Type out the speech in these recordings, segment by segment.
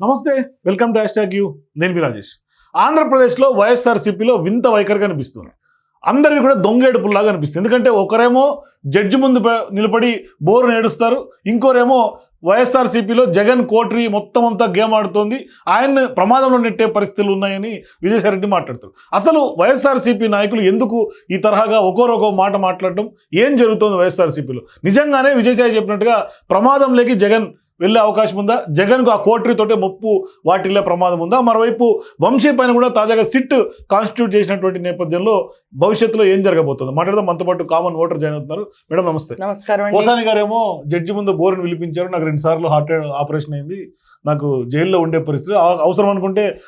నమస్తే welcome to hash you. నేను మీ రాజేష్. ఆంధ్రప్రదేశ్లో వైఎస్ఆర్సీపీలో వింత వైఖరి కనిపిస్తుంది. అందరివి కూడా దొంగేడుపుల్లాగా అనిపిస్తుంది ఎందుకంటే ఒకరేమో జడ్జి ముందు నిలబడి బోరు నేడుస్తారు ఇంకోరేమో వైఎస్ఆర్సీపీలో జగన్ కోట్రి మొత్తం అంతా గేమ్ ఆడుతోంది ఆయన్ని ప్రమాదంలో నెట్టే పరిస్థితులు ఉన్నాయని విజయసాయిరెడ్డి మాట్లాడుతారు అసలు వైఎస్ఆర్సీపీ నాయకులు ఎందుకు ఈ తరహాగా ఒకరొకో మాట మాట్లాడడం? ఏం జరుగుతుంది వైఎస్ఆర్సీపీలో? నిజంగానే విజయసాయి చెప్పినట్టుగా ప్రమాదంలోకి జగన్ వెళ్ళే అవకాశం ఉందా? జగన్కు ఆ కోటరీతోటే ముప్పు వాటిల్లే ప్రమాదం ఉందా? మరోవైపు వంశీ పైన కూడా తాజాగా సిట్ కాన్స్టిట్యూట్ చేసినటువంటి నేపథ్యంలో భవిష్యత్తులో ఏం జరగబోతుంది? మాట్లాడదాం. మనతో పాటు కామన్ ఓటర్ జాయిన్ అవుతున్నారు. మేడం నమస్తే. నమస్కారం పోసాని గారేమో జడ్జి ముందు బోర్ని పిలిపించారు. నాకు రెండు సార్లు హార్ట్ ఆపరేషన్ అయింది. నాకు జైల్లో ఉండే పరిస్థితి. అవ- అవసరం అనుకుంటే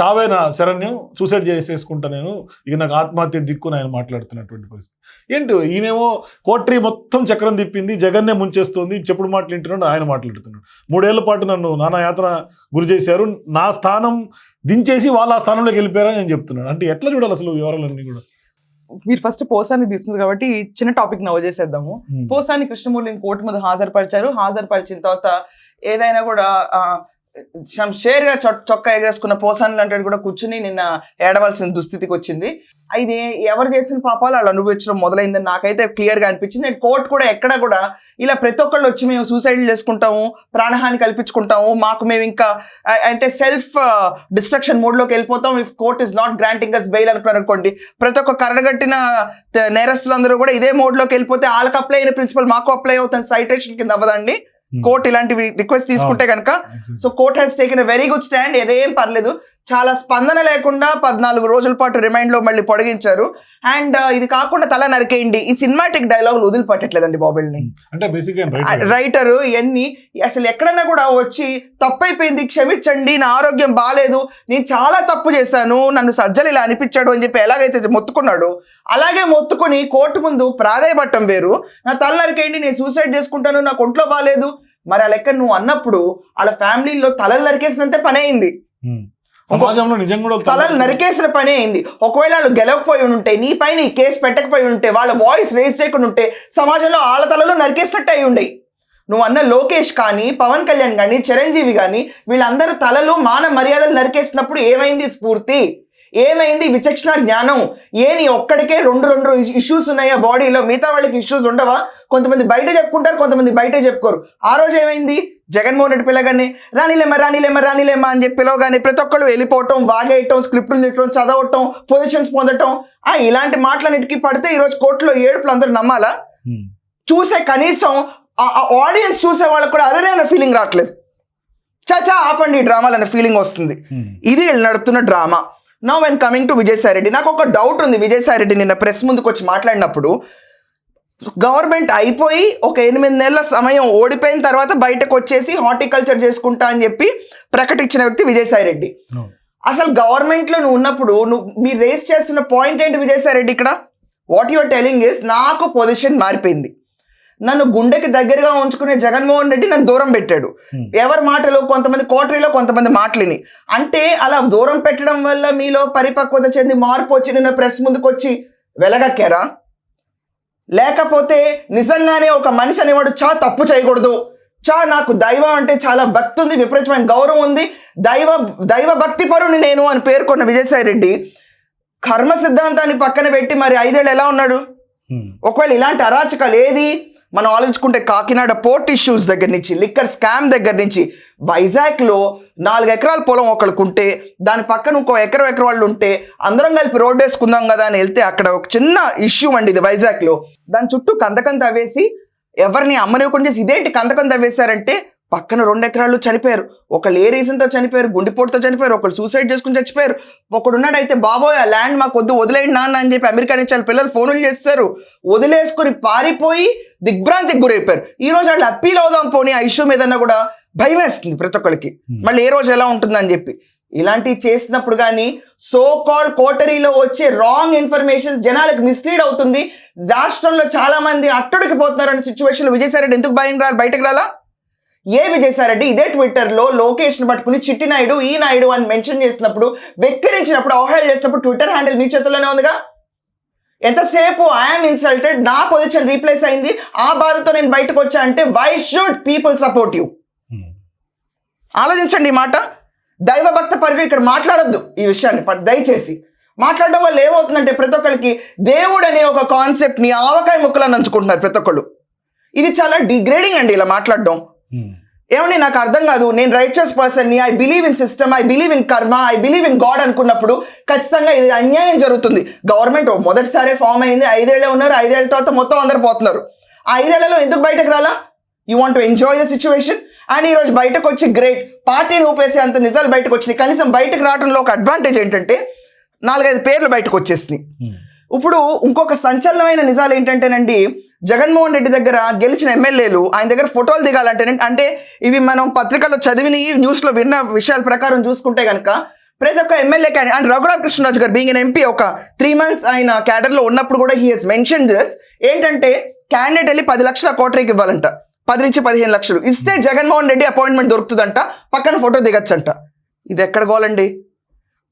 చావే నా శరణ్యం సూసైడ్ చేసేసుకుంటా నేను. ఇక నాకు ఆత్మహత్య దిక్కుని ఆయన మాట్లాడుతున్నటువంటి పరిస్థితి. ఏంటి ఈయనేమో కోట్రీ మొత్తం చక్రం తిప్పింది జగన్నే ముంచేస్తుంది చెప్పుడు మాటలు వింటున్నాడు ఆయన మాట్లాడుతున్నాడు. మూడేళ్ళ పాటు నన్ను నానా యాతన గురి చేశారు నా స్థానం దించేసి వాళ్ళు ఆ స్థానంలోకి వెళ్ళిపోయారని నేను చెప్తున్నాను. అంటే ఎట్లా చూడాలి అసలు వివరాలన్నీ కూడా? మీరు ఫస్ట్ పోసాన్ని తీసుకున్నారు కాబట్టి చిన్న టాపిక్ నవ్వు చేసేద్దాము. పోసాని కృష్ణమూర్తిని కోర్టు మీద హాజరుపరిచారు. హాజరుపరిచిన తర్వాత ఏదైనా కూడా షంషేర్గా షేర్గా చొక్కా ఎగరేసుకున్న పోసాన్లు లాంటి కూడా కూర్చుని నిన్న ఏడవలసిన దుస్థితికి వచ్చింది. ఇది ఎవరు చేసిన పాపాలు వాళ్ళు అనుభవించడం మొదలైందని నాకైతే క్లియర్గా అనిపించింది. అండ్ కోర్టు కూడా ఎక్కడ కూడా ఇలా ప్రతి ఒక్కళ్ళు వచ్చి మేము సూసైడ్ చేసుకుంటాము ప్రాణహాని కల్పించుకుంటాము మాకు మేము ఇంకా అంటే సెల్ఫ్ డిస్ట్రక్షన్ మోడ్లోకి వెళ్ళిపోతాం. If court is not granting us bail అనుకున్నారు అనుకోండి. ప్రతి ఒక్క కరడగట్టిన నేరస్తులందరూ కూడా ఇదే మోడ్లోకి వెళ్ళిపోతే వాళ్ళకి అప్లై అయిన ప్రిన్సిపల్ మాకు అప్లై అవుతుంది. సైటేషన్ కింద అవ్వదండి. కోర్ట్ ఇలాంటివి రిక్వెస్ట్ తీసుకుంటే కనుక so court has taken very good stand ఏదేం పర్లేదు. చాలా స్పందన లేకుండా పద్నాలుగు రోజుల పాటు రిమైండ్లో మళ్ళీ పొడిగించారు. అండ్ ఇది కాకుండా తల నరికేయండి. ఈ సినిమాటిక్ డైలాగులు వదిలిపెట్టట్లేదండి బాబుల్ని అంటే బేసిక్ రైటర్ ఇవన్నీ అసలు ఎక్కడన్నా కూడా వచ్చి తప్పైపోయింది క్షమించండి నా ఆరోగ్యం బాగాలేదు నేను చాలా తప్పు చేశాను నన్ను సజ్జలు ఇలా అనిపించాడు అని చెప్పి ఎలాగైతే మొత్తుకున్నాడు అలాగే మొత్తుకుని కోర్టు ముందు ప్రాధాయపట్టం వేరు. నా తల నరికేయండి నేను సూసైడ్ చేసుకుంటాను నాకు ఒంట్లో బాగాలేదు మరి ఆ లెక్క నువ్వు అన్నప్పుడు వాళ్ళ ఫ్యామిలీలో తలలు నరికేసినంతే పని అయింది. సమాజంలో కూడా తలలు నరికేసిన పని అయింది. ఒకవేళ వాళ్ళు గెలవకపోయి ఉంటే నీ పైన ఈ కేసు పెట్టకపోయి ఉంటే వాళ్ళ వాయిస్ రేజ్ చేయకుండా ఉంటే సమాజంలో ఆళ్ళ తలలో నరికేసినట్టు అయి ఉండే నువ్వు అన్న లోకేష్ కానీ పవన్ కళ్యాణ్ కానీ చిరంజీవి కానీ వీళ్ళందరూ తలలు మాన మర్యాదలు నరికేసినప్పుడు ఏమైంది స్ఫూర్తి? ఏమైంది? విచక్షణ జ్ఞానం. ఏ నీ ఒక్కడికే రెండు రెండు ఇష్యూస్ ఉన్నాయా బాడీలో? మిగతా వాళ్ళకి ఇష్యూస్ ఉండవా? కొంతమంది బయట చెప్పుకుంటారు కొంతమంది బయట చెప్పుకోరు. ఆ రోజు ఏమైంది? జగన్మోహన్ రెడ్డి పిల్లగానే రానిలేమ్మ రానిలేమ్మ రానిలేమ్మ అని చెప్పి పిలవగానే ప్రతి ఒక్కళ్ళు వెళ్ళిపోవటం వాగేయటం స్క్రిప్ట్లు తిట్టడం చదవటం పొజిషన్స్ పొందటం. ఆ ఇలాంటి మాటలన్నిటికీ పడితే ఈరోజు కోర్టులో ఏడుపులు అందరూ నమ్మాలా? చూసే కనీసం ఆడియన్స్ చూసే వాళ్ళకి కూడా అరే అనే ఫీలింగ్ రావట్లేదు. చాచా ఆపండి ఈ డ్రామాలు అనే ఫీలింగ్ వస్తుంది. ఇది నడుపుతున్న drama. No when coming to Vijayasai Reddy నాకు ఒక డౌట్ ఉంది. విజయసాయి రెడ్డి నిన్న ప్రెస్ ముందుకు వచ్చి మాట్లాడినప్పుడు గవర్నమెంట్ అయిపోయి ఒక ఎనిమిది నెలల సమయం ఓడిపోయిన తర్వాత బయటకు వచ్చేసి హార్టికల్చర్ చేసుకుంటా అని చెప్పి ప్రకటించిన వ్యక్తి విజయసాయి రెడ్డి అసలు గవర్నమెంట్లో నువ్వు ఉన్నప్పుడు నువ్వు మీరు రేస్ చేస్తున్న పాయింట్ ఏంటి విజయసాయి రెడ్డి ఇక్కడ? వాట్ యువర్ టెలింగ్ ఇస్ నాకు పొజిషన్ మారిపోయింది. నన్ను గుండెకి దగ్గరగా ఉంచుకునే జగన్మోహన్ రెడ్డి నన్ను దూరం పెట్టాడు. ఎవరి మాటలు కొంతమంది కోటరీలో కొంతమంది మాటలిని. అంటే అలా దూరం పెట్టడం వల్ల మీలో పరిపక్వత చెంది మార్పు వచ్చి నిన్న ప్రెస్ ముందుకు వచ్చి వెలగక్కారా? లేకపోతే నిజంగానే ఒక మనిషి అనేవాడు చా తప్పు చేయకూడదు. చా నాకు దైవం అంటే చాలా భక్తి ఉంది విపరీతమైన గౌరవం ఉంది. దైవ దైవ భక్తి పరుని నేను అని పేర్కొన్న విజయసాయి రెడ్డి కర్మ సిద్ధాంతాన్ని పక్కన పెట్టి మరి ఐదేళ్ళు ఎలా ఉన్నాడు? ఒకవేళ ఇలాంటి అరాచకాలు ఏది? మనం ఆలోచించుకుంటే కాకినాడ పోర్ట్ ఇష్యూస్ దగ్గర నుంచి లిక్కర్ స్కామ్ దగ్గర నుంచి వైజాగ్లో నాలుగు ఎకరాల పొలం ఒకళ్ళకుంటే ఉంటే దాని పక్కన ఇంకో ఎకరం ఎకరం వాళ్ళు ఉంటే అందరం కలిపి రోడ్ వేసుకుందాం కదా అని వెళ్తే అక్కడ ఒక చిన్న ఇష్యూ అండి ఇది వైజాగ్లో. దాని చుట్టూ కందకం తవ్వేసి ఎవరిని అమ్మనివ్వకుండా చేసి ఇదేంటి కందకం తవ్వేశారంటే పక్కన రెండు ఎకరాలు చనిపోయారు. ఒకళ్ళు ఏ రీజన్తో చనిపోయారు? గుండెపోటుతో చనిపోయారు. ఒకళ్ళు సూసైడ్ చేసుకుని చచ్చిపోయారు. ఒకడు ఉన్నాడు అయితే బాబోయ్ ఆ ల్యాండ్ మాకు వద్దు వదిలేయండి నాన్న అని చెప్పి అమెరికా నుంచి వాళ్ళ పిల్లలు ఫోన్లు చేస్తారు. వదిలేసుకొని పారిపోయి దిగ్భ్రాంతికి గురైపోయారు. ఈ రోజు వాళ్ళు అప్పీల్ అవుదాం పోనీ ఆ ఇష్యూ మీదన్నా కూడా భయం వేస్తుంది ప్రతి ఒక్కరికి మళ్ళీ ఏ రోజు ఎలా ఉంటుందని చెప్పి. ఇలాంటివి చేసినప్పుడు కానీ సో కాల్ కోటరీలో వచ్చే రాంగ్ ఇన్ఫర్మేషన్ జనాలకు మిస్లీడ్ అవుతుంది. రాష్ట్రంలో చాలా మంది అట్టడికి పోతున్నారు అనే సిచ్యువేషన్ విజయసాయి రెడ్డి ఎందుకు భయం రా బయటకు రాలా? ఏ విజయసాయి రెడ్డి ఇదే ట్విట్టర్లో లోకేష్ని పట్టుకుని చిట్టి నాయుడు ఈ నాయుడు అని మెన్షన్ చేసినప్పుడు వెక్కిరించినప్పుడు అవహేళన చేసినప్పుడు ట్విట్టర్ హ్యాండిల్ మీ చేతుల్లోనే ఉందిగా? ఎంతసేపు ఐఎమ్ ఇన్సల్టెడ్ నా పొజిషన్ రీప్లేస్ అయింది ఆ బాధతో నేను బయటకు వచ్చా అంటే why should people support you ఆలోచించండి ఈ మాట. దైవభక్త పరులు ఇక్కడ మాట్లాడొద్దు ఈ విషయాన్ని దయచేసి. మాట్లాడడం వల్ల ఏమవుతుందంటే ప్రతి ఒక్కరికి దేవుడు అనే ఒక కాన్సెప్ట్ని ఆవకాయ ముక్కలను నంచుకుంటున్నారు ప్రతి ఒక్కళ్ళు. ఇది చాలా డిగ్రేడింగ్ అండి ఇలా మాట్లాడడం. ఏమండి నాకు అర్థం కాదు. నేను రైచస్ పర్సన్ని I believe in system I believe in karma I believe in God అనుకున్నప్పుడు ఖచ్చితంగా ఇది అన్యాయం జరుగుతుంది. గవర్నమెంట్ మొదటిసారి ఫామ్ అయింది. ఐదేళ్ళే ఉన్నారు. ఐదేళ్ళ తర్వాత మొత్తం అందరు పోతున్నారు. ఆ ఐదేళ్ళలో ఎందుకు బయటకు రాలా? You want to enjoy the situation and ఈ రోజు బయటకు వచ్చి గ్రేట్ పార్టీని ఊపేసే అంత నిజాలు బయటకు వచ్చినాయి. కనీసం బయటకు రావడంలో ఒక అడ్వాంటేజ్ ఏంటంటే నాలుగైదు పేర్లు బయటకు వచ్చేసినాయి. ఇప్పుడు ఇంకొక సంచలనమైన నిజాలు ఏంటంటేనండి జగన్మోహన్ రెడ్డి దగ్గర గెలిచిన ఎమ్మెల్యేలు ఆయన దగ్గర ఫోటోలు దిగాలంటే అంటే ఇవి మనం పత్రికల్లో చదివిన న్యూస్లో విన్న విషయాల ప్రకారం చూసుకుంటే కనుక ప్రతి ఒక్క MLA candidate and Raghuram Krishnaraju garu being MP ఒక త్రీ మంత్స్ ఆయన క్యాడర్లో ఉన్నప్పుడు కూడా హీ హెస్ మెన్షన్ దిస్ ఏంటంటే క్యాండిడేట్ వెళ్ళి పది లక్షల కోటరీకి ఇవ్వాలంట. పది నుంచి పదిహేను లక్షలు. ఇస్తే జగన్మోహన్ రెడ్డి అపాయింట్మెంట్ దొరుకుతుందంట. పక్కన ఫోటో దిగచ్చంట. ఇది ఎక్కడ గోలండి?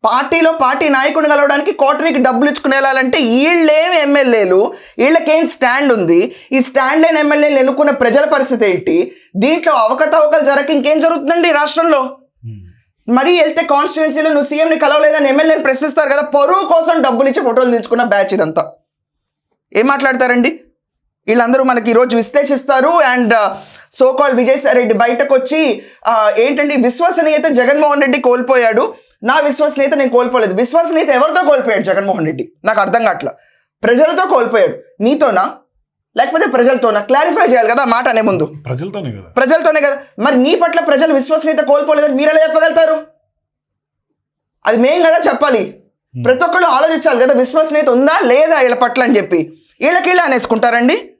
పార్టీలో పార్టీ నాయకుడిని కలవడానికి కోటరీకి డబ్బులు ఇచ్చుకుని వెళ్ళాలంటే వీళ్ళేం ఎమ్మెల్యేలు. వీళ్ళకేం స్టాండ్ ఉంది? ఈ స్టాండ్ లేని ఎమ్మెల్యేలు ఎన్నుకున్న ప్రజల పరిస్థితి ఏంటి? దీంట్లో అవకతవకలు జరగక ఇంకేం జరుగుతుందండి రాష్ట్రంలో? మరీ వెళ్తే కాన్స్టిట్యున్సీలో నువ్వు సీఎంని కలవలేదని ఎమ్మెల్యేని ప్రశ్నిస్తారు కదా పరువు కోసం డబ్బులు ఇచ్చి ఫోటోలు తీసుకున్న బ్యాచ్ ఇదంతా. ఏం మాట్లాడతారండి? వీళ్ళందరూ మనకి ఈరోజు విశ్లేషిస్తారు and so called Vijayasai Reddy బయటకు వచ్చి ఆ, ఏంటండి విశ్వసనీయత జగన్మోహన్ రెడ్డి కోల్పోయాడు. నా విశ్వసనీయత నేను కోల్పోలేదు. విశ్వసనీయత ఎవరితో కోల్పోయాడు జగన్మోహన్ రెడ్డి? నాకు అర్థం కావట్లా. ప్రజలతో కోల్పోయాడు. నీతోనా? లేకపోతే ప్రజలతోనా? క్లారిఫై చేయాలి కదా మాట అనే ముందు. ప్రజలతోనే కదా. ప్రజలతోనే కదా. మరి నీ పట్ల ప్రజలు విశ్వసనీయత కోల్పోలేదని మీరు ఎలా చెప్పగలుగుతారు? అది మేం కదా చెప్పాలి. ప్రతి ఒక్కళ్ళు ఆలోచించాలి కదా విశ్వసనీయత ఉందా లేదా వీళ్ళ పట్ల అని చెప్పి. వీళ్ళకి వీళ్ళు అనేసుకుంటారండి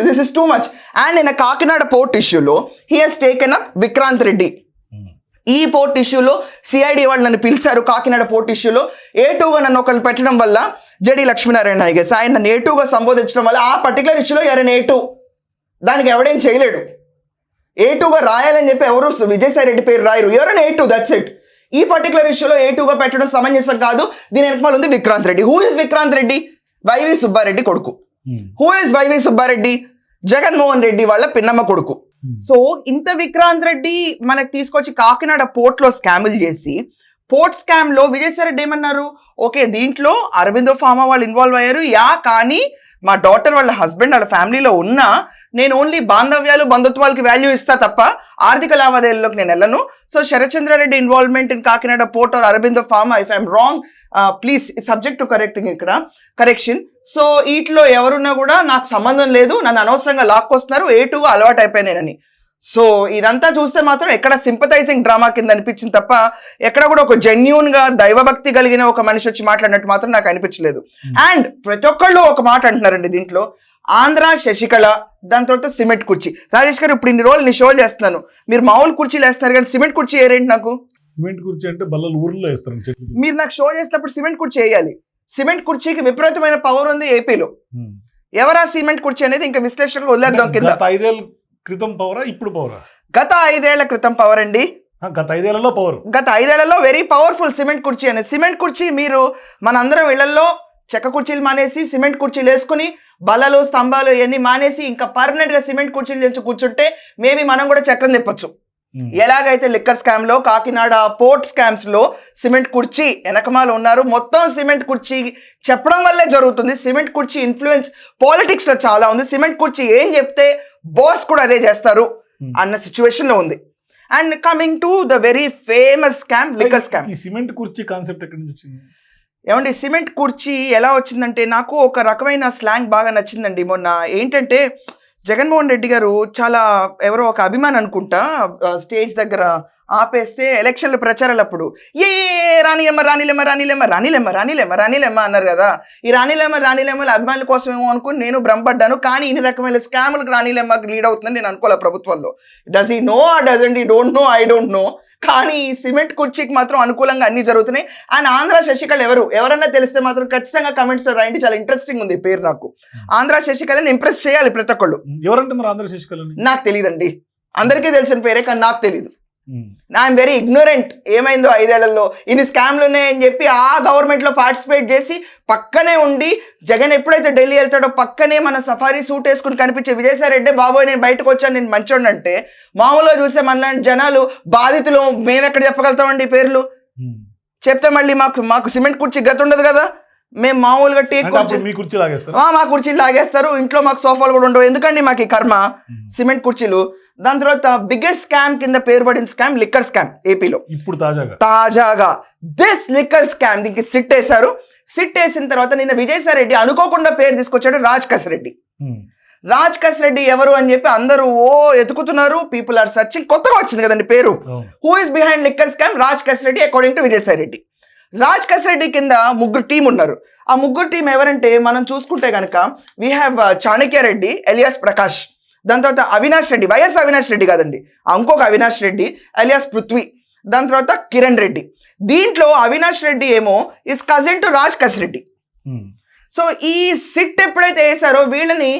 this is too much and నిన్న కాకినాడ పోర్ట్ ఇష్యూలో he has taken up Vikrant Reddy ఈ పోర్ట్ ఇష్యూలో సిఐడి వాళ్ళు నన్ను పిలిచారు కాకినాడ పోర్ట్ ఇష్యూలో. ఏ టూగా నన్ను ఒకళ్ళు పెట్టడం వల్ల జడి లక్ష్మీనారాయణ ఐ గెస్ ఆయన నన్ను ఏ టూగా సంబోధించడం వల్ల ఆ పర్టికులర్ ఇష్యూలో ఎవరైనా ఏ టూ దానికి ఎవడేం చేయలేడు. ఏ టూగా రాయాలని చెప్పి ఎవరు విజయసాయి రెడ్డి పేరు రాయరు. ఎవరైనా ఏ టూ దట్స్ ఇట్ ఈ పర్టికులర్ ఇష్యూలో ఏ టూగా పెట్టడం సమంజసం కాదు. దీని వెనకమాల ఉంది Vikrant Reddy. Who is Vikrant Reddy? YV Subba Reddy కొడుకు. Who is YV Subba Reddy? Jaganmohan Reddy వాళ్ళ పిన్నమ్మ కొడుకు. Hmm. సో ఇంత విక్రాంత్ రెడ్డి మనకు తీసుకొచ్చి కాకినాడ పోర్ట్లో స్కాములు చేసి పోర్ట్ స్కామ్లో విజయసాయిరెడ్డి ఏమన్నారు? ఓకే దీంట్లో అరవిందో ఫార్మా వాళ్ళు ఇన్వాల్వ్ అయ్యారు. యా కానీ మా డాటర్ వాళ్ళ హస్బెండ్ వాళ్ళ ఫ్యామిలీలో ఉన్నా నేను ఓన్లీ బాంధవ్యాలు బంధుత్వాలకి వాల్యూ ఇస్తా తప్ప ఆర్థిక లావాదేవీల్లోకి నేను వెళ్ళను. So Sarachandra Reddy involvement in Kakinada port or Aurobindo pharma if I'm wrong please subject to correcting ఇక్కడ కరెక్షన్ సో వీటిలో ఎవరున్నా కూడా నాకు సంబంధం లేదు నన్ను అనవసరంగా లాక్కొస్తున్నారు ఏ టూ అలవాటు అయిపోయినానని సో ఇదంతా చూస్తే మాత్రం ఎక్కడ సింపథైజింగ్ డ్రామా కింద అనిపించింది తప్ప ఎక్కడ కూడా ఒక జెన్యున్గా దైవభక్తి కలిగిన ఒక మనిషి వచ్చి మాట్లాడినట్టు మాత్రం నాకు అనిపించలేదు. అండ్ ప్రతి ఒక్కళ్ళు ఒక మాట అంటున్నారండి దీంట్లో ఆంధ్ర శశికళ దాని తర్వాత సిమెంట్ కుర్చీ. రాజేష్ గారు ఇప్పుడు ఇన్ని రోజులు నేను షో చేస్తున్నాను. మీరు మామూలు కుర్చీలు వేస్తున్నారు కానీ సిమెంట్ కుర్చీ ఏరేంటి నాకు? సిమెంట్ కుర్చీ అంటే బల్లలు ఊర్లో వేస్తారు మీరు నాకు షో చేసినప్పుడు సిమెంట్ కుర్చీ వేయాలి. సిమెంట్ కుర్చీకి విపరీతమైన పవర్ ఉంది ఏపీలో ఎవరా సిమెంట్ కుర్చీ అనేది ఇంకా విశ్లేషణకు వదిలేద్దాం కింద. ఐదేళ్ళ క్రితం పవరా ఇప్పుడు పవరా గత ఐదేళ్ళ క్రితం పవర్ అండి. గత ఐదేళ్ళలో పవర్ గత ఐదేళ్ళలో వెరీ పవర్ఫుల్ సిమెంట్ కుర్చీ అనేది. సిమెంట్ కుర్చీ మీరు మనందరం ఇళ్ళలో చెక్క కుర్చీలు మానేసి సిమెంట్ కుర్చీలు వేసుకుని బల్లలు స్తంభాలు ఇవన్నీ మానేసి ఇంకా పర్మనెంట్గా సిమెంట్ కుర్చీలు తెచ్చి కూర్చుంటే మేబీ మనం కూడా చక్రం తిప్పొచ్చు. ఎలాగైతే లిక్కర్ స్కామ్లో కాకినాడ పోర్ట్ స్కామ్స్లో సిమెంట్ కుర్చీ వెనకమాల ఉన్నారు మొత్తం సిమెంట్ కుర్చీ చెప్పడం వల్లే జరుగుతుంది. సిమెంట్ కుర్చీ ఇన్ఫ్లుయెన్స్ పాలిటిక్స్లో చాలా ఉంది. సిమెంట్ కుర్చీ ఏం చెప్తే బాస్ కూడా అదే చేస్తారు అన్న సిచ్యువేషన్లో ఉంది. And coming to the very famous scam liquor scam. ఈ సిమెంట్ కుర్చీ కాన్సెప్ట్ ఎక్కడి నుంచి వచ్చింది? ఏమండి సిమెంట్ కుర్చీ ఎలా వచ్చిందంటే నాకు ఒక రకమైన స్లాంగ్ బాగా నచ్చిందండి. మొన్న ఏంటంటే జగన్మోహన్ రెడ్డి గారు చాలా ఎవరో ఒక అభిమాన్ అనుకుంటా స్టేజ్ దగ్గర ఆపేస్తే ఎలక్షన్ల ప్రచారాలప్పుడు ఏ రాణిలెమ్మ రాణిలెమ్మ రాణిలెమ్మ రాణిలెమ్మ రాణిలెమ్మ రాణిలెమ్మ అన్నారు కదా. ఈ రాణిలెమ్మ రాణిలెమ్మల అభిమానుల కోసమేమో అనుకుని నేను భ్రమపడ్డాను. కానీ ఇన్ని రకమైన స్కాములకు రాణిలెమ్మకి లీడ్ అవుతుందని నేను అనుకోలే ప్రభుత్వంలో. Does he no ah doesn't ఈ don't know I don't know కానీ ఈ సిమెంట్ కుర్చీకి మాత్రం అనుకూలంగా అన్ని జరుగుతున్నాయి. అండ్ ఆంధ్ర శశికళ ఎవరు? ఎవరన్నా తెలిస్తే మాత్రం ఖచ్చితంగా కమెంట్స్లో రాయండి. చాలా ఇంట్రెస్టింగ్ ఉంది పేరు నాకు. ఆంధ్ర శశికళని ఇంప్రెస్ చేయాలి ప్రతి ఒక్కళ్ళు. ఎవరంటున్నారు ఆంధ్ర శశికళని? నాకు తెలియదండి అందరికీ తెలిసిన పేరే కానీ నాకు తెలియదు ఐఎమ్ వెరీ ఇగ్నోరెంట్ ఏమైందో ఐదేళ్ళలో? ఇన్ని స్కామ్లు ఉన్నాయని చెప్పి ఆ గవర్నమెంట్లో పార్టిసిపేట్ చేసి పక్కనే ఉండి జగన్ ఎప్పుడైతే ఢిల్లీ వెళ్తాడో పక్కనే మన సఫారీ సూట్ వేసుకుని కనిపించే విజయసాయి రెడ్డి బాబోయ్ నేను బయటకు వచ్చాను నేను మంచోడిని అంటే మామూలుగా చూసే మనలాంటి జనాలు బాధితులు మేము ఎక్కడ చెప్పగలుగుతామండి పేర్లు? చెప్తే మళ్ళీ మాకు మాకు సిమెంట్ కుర్చీ గత ఉండదు కదా? మేము మామూలుగా టీ అంటే కుర్చీ అప్పుడు మీ కుర్చీలు లాగేస్తారు. ఇంట్లో మాకు సోఫాలు కూడా ఉండవు. ఎందుకండి మాకు ఈ కర్మ? సిమెంట్ కుర్చీలు. దాని తర్వాత బిగ్గెస్ట్ స్కామ్ కింద పేరు పడిన స్కామ్ లిక్కర్ స్కామ్ ఏపీలో ఇప్పుడు తాజాగా? తాజాగా. దిస్ లిక్కర్ స్కామ్ దీనికి సిట్ వేశారు. సిట్ వేసిన తర్వాత నిన్న విజయసాయి రెడ్డి అనుకోకుండా పేరు తీసుకొచ్చాడు రాజ్ కసిరెడ్డి ఉమ్. రాజ్ కసిరెడ్డి ఎవరు అని చెప్పి అందరూ ఓ ఎతుకుతున్నారు. పీపుల్ ఆర్ సర్చింగ్ కొత్తగా వచ్చింది కదండి పేరు. Who is behind liquor scam Raj Kasireddy according to Vijayasai Reddy. Raj Kasireddy కింద ముగ్గురు టీం ఉన్నారు. ఆ ముగ్గురు టీం ఎవరంటే మనం చూసుకుంటే కనుక we have Chanakya Reddy alias Prakash. దాని తర్వాత అవినాష్ రెడ్డి వైఎస్ అవినాష్ రెడ్డి కాదండి. ఇంకొక అవినాష్ రెడ్డి ఎలియాస్ పృథ్వీ. దాని తర్వాత కిరణ్ రెడ్డి. దీంట్లో అవినాష్ రెడ్డి ఏమో is cousin to Raj Kasireddy. So ఈ సిట్ ఎప్పుడైతే వేసారో వీళ్ళని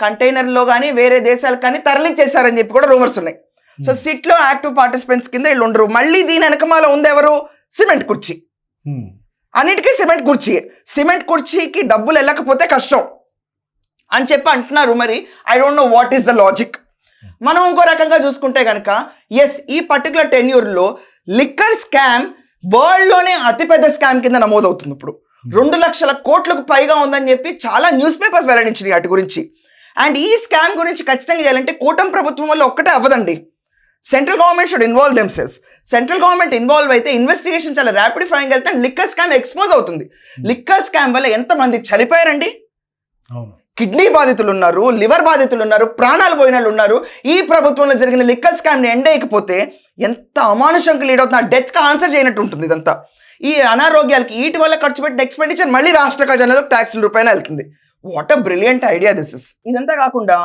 కంటైనర్లో కానీ వేరే దేశాలకు కానీ తరలించేశారని చెప్పి కూడా రూమర్స్ ఉన్నాయి. సో సిట్లో యాక్టివ్ పార్టిసిపెంట్స్ కింద వీళ్ళు ఉండరు. మళ్ళీ దీని వెనకమాల ఉంది ఎవరు? సిమెంట్ కుర్చీ. అన్నిటికీ సిమెంట్ కుర్చీ. సిమెంట్ కుర్చీకి డబ్బులు వెళ్ళకపోతే కష్టం. అని చెప్పి అంటున్నారు మరి. I don't know what is the logic మనం ఇంకో రకంగా చూసుకుంటే కనుక ఎస్ ఈ పర్టికులర్ టెన్యూర్లో లిక్కర్ స్కామ్ వరల్డ్లోనే అతిపెద్ద స్కామ్ కింద నమోదవుతుంది ఇప్పుడు. రెండు లక్షల కోట్లకు పైగా ఉందని చెప్పి చాలా న్యూస్ పేపర్స్ వెల్లడించినాయి వాటి గురించి. అండ్ ఈ స్కామ్ గురించి ఖచ్చితంగా చేయాలంటే కూటమి ప్రభుత్వం వల్ల ఒక్కటే అవ్వదండి. Central government should involve them self central government involve అయితే ఇన్వెస్టిగేషన్ చాలా ర్యాపిడ్ ఫైన్ వెళ్తే లిక్కర్ స్కామ్ ఎక్స్పోజ్ అవుతుంది. లిక్కర్ స్కామ్ వల్ల ఎంతమంది చనిపోయారండి? కిడ్నీ బాధితులు ఉన్నారు లివర్ బాధితులు ఉన్నారు ప్రాణాలు పోయిన వాళ్ళు ఉన్నారు ఈ ప్రభుత్వంలో జరిగిన లిక్కర్ స్కామ్ని ఎండేయకపోతే ఎంత అమానుషంకి లీడ్ అవుతుంది ఆ డెత్కి ఆన్సర్ చేయనట్టు ఉంటుంది ఇదంతా. ఈ అనారోగ్యాలకి వీటి వల్ల ఖర్చు పెట్టిన ఎక్స్పెండిచర్ మళ్ళీ రాష్ట్ర ఖజానాలకు ట్యాక్స్ల రూపాయన వెళ్తుంది. What a brilliant idea this is ఇదంతా కాకుండా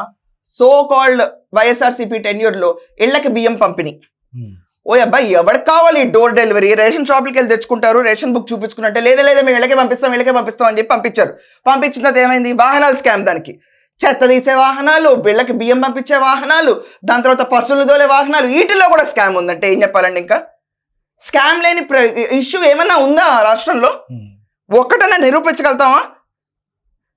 సో కాల్డ్ వైఎస్ఆర్సీపీ టెన్యూర్లో ఇళ్ళకి బియ్యం పంపిణీ. ఉమ్. ఓ అబ్బాయి ఎవరికి కావాలి డోర్ డెలివరీ రేషన్ షాప్లకి వెళ్ళి తెచ్చుకుంటారు రేషన్ బుక్ చూపించుకున్నట్టే లేదా లేదా మేము ఇళ్ళకే పంపిస్తాం ఇళ్ళకే పంపిస్తాం అని చెప్పి పంపించారు. పంపించిన తర్వాత ఏమైంది? వాహనాల స్కామ్ దానికి. చెత్త తీసే వాహనాలు బిళ్ళకి బియ్యం పంపించే వాహనాలు దాని తర్వాత పశువులు దోలే వాహనాలు వీటిల్లో కూడా స్కామ్ ఉందంటే ఏం చెప్పాలండి ఇంకా? స్కామ్ లేని ఇష్యూ ఏమన్నా ఉందా రాష్ట్రంలో? ఉమ్. ఒక్కటన్నా నిరూపించగలుగుతామా?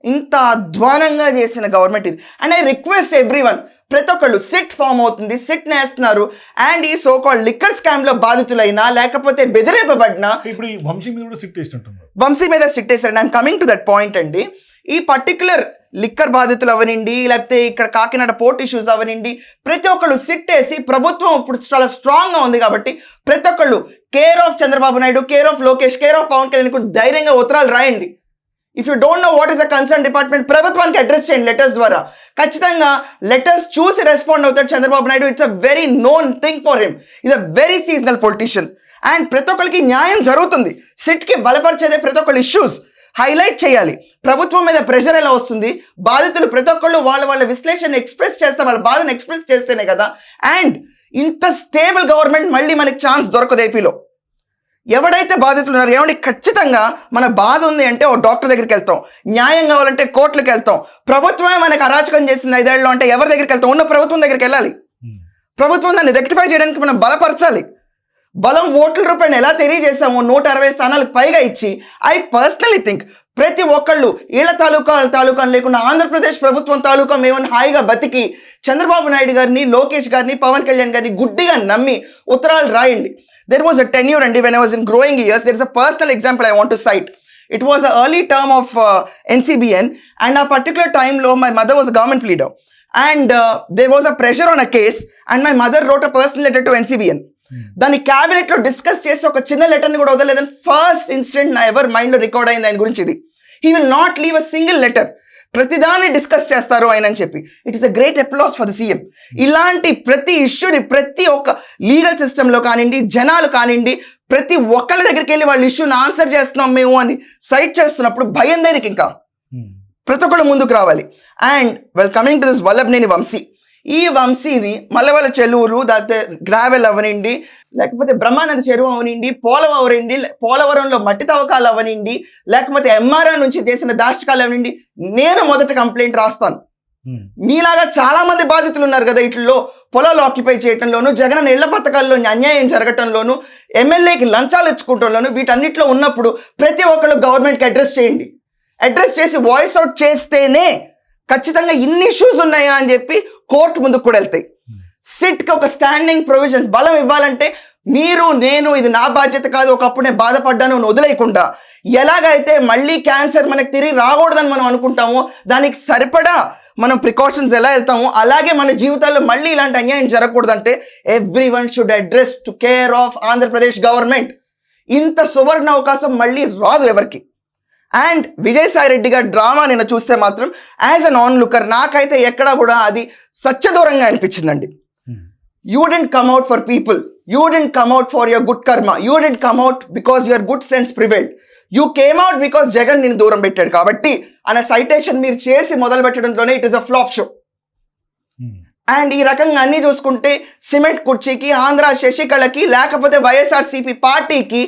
ఇంత అధ్వానంగా చేసిన గవర్నమెంట్ ఇది. And I request every one ప్రతి ఒక్కళ్ళు సిట్ ఫామ్ అవుతుంది సిట్ నేస్తున్నారు. అండ్ ఈ సో కాల్డ్ లిక్కర్ స్కామ్లో బాధితులైనా లేకపోతే బెదిరింపబడినా ఇప్పుడు వంశీ మీద కూడా సిట్ వేసినట్టున్నారు. వంశీ మీద సిట్ వేశారు. I'm coming to that point అండి. ఈ పర్టికులర్ లిక్కర్ బాధితులు అవనండి లేకపోతే ఇక్కడ కాకినాడ పోర్ట్ ఇష్యూస్ అవనండి ప్రతి ఒక్కళ్ళు సిట్ వేసి ప్రభుత్వం ఇప్పుడు చాలా స్ట్రాంగ్గా ఉంది కాబట్టి ప్రతి ఒక్కళ్ళు care of Chandrababu Naidu care of Lokesh care of Pawan Kalyan ధైర్యంగా ఉత్తరాలు రాయండి. If you don't know what is the concern department ప్రభుత్వానికి అడ్రస్ చేయండి లెటర్స్ ద్వారా. ఖచ్చితంగా లెటర్స్ చూసి రెస్పాండ్ అవుతాడు Chandrababu Naidu. It's a very known thing for him is a very seasonal politician and ప్రతి ఒక్కరికి న్యాయం జరుగుతుంది. సిట్కి బలపరిచేదే ప్రతి ఒక్కరి ఇష్యూస్ హైలైట్ చేయాలి. ప్రభుత్వం మీద ప్రెషర్ ఎలా వస్తుంది? బాధితులు ప్రతి ఒక్కళ్ళు వాళ్ళ వాళ్ళ విశ్లేషణ ఎక్స్ప్రెస్ చేస్తే వాళ్ళ బాధను ఎక్స్ప్రెస్ చేస్తేనే కదా. అండ్ ఇంత స్టేబుల్ గవర్నమెంట్ మళ్ళీ మనకి ఛాన్స్ దొరకదు ఏపీలో ఎవడైతే బాధితులు ఉన్నారో ఏమండి? ఖచ్చితంగా మన బాధ ఉంది అంటే ఓ డాక్టర్ దగ్గరికి వెళ్తాం. న్యాయం కావాలంటే కోర్టులకు వెళ్తాం. ప్రభుత్వమే మనకు అరాచకం చేసింది ఐదేళ్ళలో అంటే ఎవరి దగ్గరికి వెళ్తాం? ఉన్న ప్రభుత్వం దగ్గరికి వెళ్ళాలి. ప్రభుత్వం దాన్ని రెక్టిఫై చేయడానికి మనం బలపరచాలి. బలం ఓట్ల రూపాయలు ఎలా తెలియజేసామో నూట అరవై స్థానాలకు పైగా ఇచ్చి ఐ పర్సనలీ థింక్ ప్రతి ఒక్కళ్ళు ఈళ్ళ తాలూకా తాలూకా లేకుండా ఆంధ్రప్రదేశ్ ప్రభుత్వం తాలూకా మేమని హాయిగా బతికి చంద్రబాబు నాయుడు గారిని లోకేష్ గారిని పవన్ కళ్యాణ్ గారిని గుడ్డిగా నమ్మి ఉత్తరాలు రాయండి. దెర్ వాజ్ అ టెన్యూర్ అండి when I was in growing years there is a personal example I want to cite it was a early term of NCBN and ఆ పర్టికులర్ టైంలో my mother was government leader and there was a pressure on a case and my mother wrote a personal letter to NCBN దాన్ని క్యాబినెట్లో discuss చేసి ఒక చిన్న లెటర్ని కూడా వదలలేదని ఫస్ట్ ఇన్సిడెంట్ నా ఎవర్ మైండ్లో రికార్డ్ అయింది ఆయన గురించి ఇది. He will not leave a single letter ప్రతిదాన్ని డిస్కస్ చేస్తారు ఆయన అని చెప్పి it is a great applause for the CM ఇలాంటి ప్రతి ఇష్యూని ప్రతి ఒక్క లీగల్ సిస్టంలో కానివ్వండి జనాలు కానివ్వండి ప్రతి ఒక్కళ్ళ దగ్గరికి వెళ్ళి వాళ్ళ ఇష్యూని ఆన్సర్ చేస్తున్నాం మేము అని సైట్ చేస్తున్నప్పుడు భయం దేనికి ఇంకా? ఉమ్. ప్రతి ఒక్కళ్ళు ముందుకు రావాలి. And well coming to this Vallabhaneni Vamsi. ఈ వంశీది మల్లవల చెరువులు దాంతో గ్రావెల్ అవనండి లేకపోతే బ్రహ్మానంద చెరువు అవనండి పోలవరం అవనండి పోలవరంలో మట్టి తవ్వకాలు అవనండి లేకపోతే ఎంఆర్ఆర్ నుంచి చేసిన దాష్టకాలు అవనండి నేను మొదట కంప్లైంట్ రాస్తాను. మీలాగా చాలా మంది బాధితులు ఉన్నారు కదా ఇట్లో పొలాలు ఆక్యుపై చేయటంలోను జగన్ ఇళ్ళ పథకాల్లో అన్యాయం జరగటంలోను ఎమ్మెల్యేకి లంచాలు ఇచ్చుకోవటంలోను వీటన్నిటిలో ఉన్నప్పుడు ప్రతి ఒక్కళ్ళు గవర్నమెంట్కి అడ్రస్ చేయండి. అడ్రస్ చేసి వాయిస్ అవుట్ చేస్తేనే ఖచ్చితంగా ఇన్ని ఇష్యూస్ ఉన్నాయా అని చెప్పి కోర్టు ముందుకు కూడా వెళ్తాయి. సిట్కి ఒక స్టాండింగ్ ప్రొవిజన్స్ బలం ఇవ్వాలంటే మీరు నేను ఇది నా బాధ్యత కాదు ఒకప్పుడు నేను బాధపడ్డాను వదిలేయకుండా ఎలాగైతే మళ్ళీ క్యాన్సర్ మనకి తిరిగి రాకూడదని మనం అనుకుంటామో దానికి సరిపడా మనం ప్రికాషన్స్ ఎలా వెళ్తామో అలాగే మన జీవితాల్లో మళ్ళీ ఇలాంటి అన్యాయం జరగకూడదంటే every one should address to care of Andhra Pradesh government ఇంత సువర్ణ అవకాశం మళ్ళీ రాదు ఎవరికి. అండ్ విజయసాయి రెడ్డి గారి డ్రామా నేను చూస్తే మాత్రం యాజ్ అన్ ఆన్ లుకర్ నాకైతే ఎక్కడ కూడా అది సత్యదూరంగా అనిపించిందండి. You didn't come out for people you didn't come out for your good karma you didn't come out because your good sense prevail you came out because Jagan నిన్ను దూరం పెట్టాడు కాబట్టి అనే సైటేషన్ మీరు చేసి మొదలు పెట్టడంతోనే it is a flop show and ఈ రకంగా అన్ని చూసుకుంటే సిమెంట్ కుర్చీకి ఆంధ్ర శశికళకి లేకపోతే వైఎస్ఆర్సీపీ పార్టీకి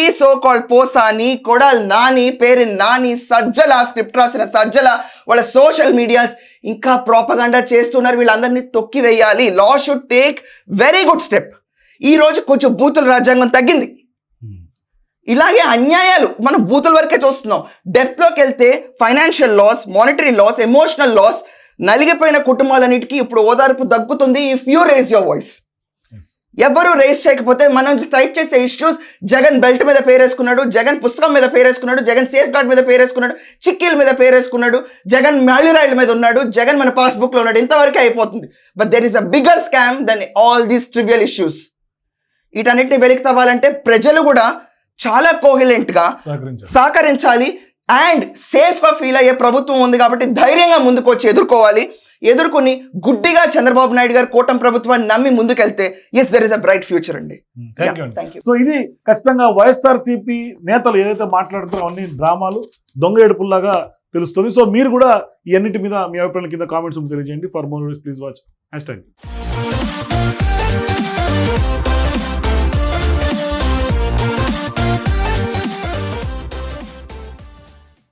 ఈ సో కాల్డ్ పోసాని కొడాల్ నాని పేరు నాని సజ్జల స్క్రిప్ట్ రాసిన సజ్జల వాళ్ళ సోషల్ మీడియాస్ ఇంకా ప్రోపగండా చేస్తున్నారు. వీళ్ళందరినీ తొక్కి వేయాలి law should take very good step ఈ రోజు కొంచెం బూతుల రాజ్యాంగం తగ్గింది. ఇలాగే అన్యాయాలు మనం బూతుల వరకే చూస్తున్నాం. డెప్త్లోకి వెళ్తే financial loss monetary loss emotional loss నలిగిపోయిన కుటుంబాలన్నిటికీ ఇప్పుడు ఓదార్పు దగ్గుతుంది if you raise your voice ఎవరు రేస్ చేయకపోతే మనం స్ట్రైట్ చేసే ఇష్యూస్ జగన్ బెల్ట్ మీద పేరేసుకున్నాడు జగన్ పుస్తకం మీద పేరేసుకున్నాడు జగన్ సేఫ్ గార్డ్ మీద పేరేసుకున్నాడు చిక్కీల మీద పేరేసుకున్నాడు జగన్ మ్యాల్యురాయిల మీద ఉన్నాడు జగన్ మన పాస్బుక్లో ఉన్నాడు. ఇంతవరకే అయిపోతుంది. But there is a bigger scam then all these trivial issues వీటన్నిటిని వెలికి తవ్వాలంటే ప్రజలు కూడా చాలా కోహిలెంట్గా సహకరించారు సహకరించాలి. అండ్ సేఫ్గా ఫీల్ అయ్యే ప్రభుత్వం ఉంది కాబట్టి ధైర్యంగా ముందుకు వచ్చి ఎదుర్కోవాలి. ఎదుర్కొని గుడ్డిగా చంద్రబాబు నాయుడు గారు కూటమి ప్రభుత్వాన్ని నమ్మి ముందుకెళ్తే yes there is a bright future అండి. సో ఇది ఖచ్చితంగా వైఎస్ఆర్సీపీ నేతలు ఏదైతే మాట్లాడుతారో అన్ని డ్రామాలు దొంగ ఏడుపుల్లాగా తెలుస్తుంది. సో మీరు కూడా ఈ అన్నిటి మీద మీ అభిప్రాయాల కింద కామెంట్స్ తెలియజేయండి. For more please watch hashtag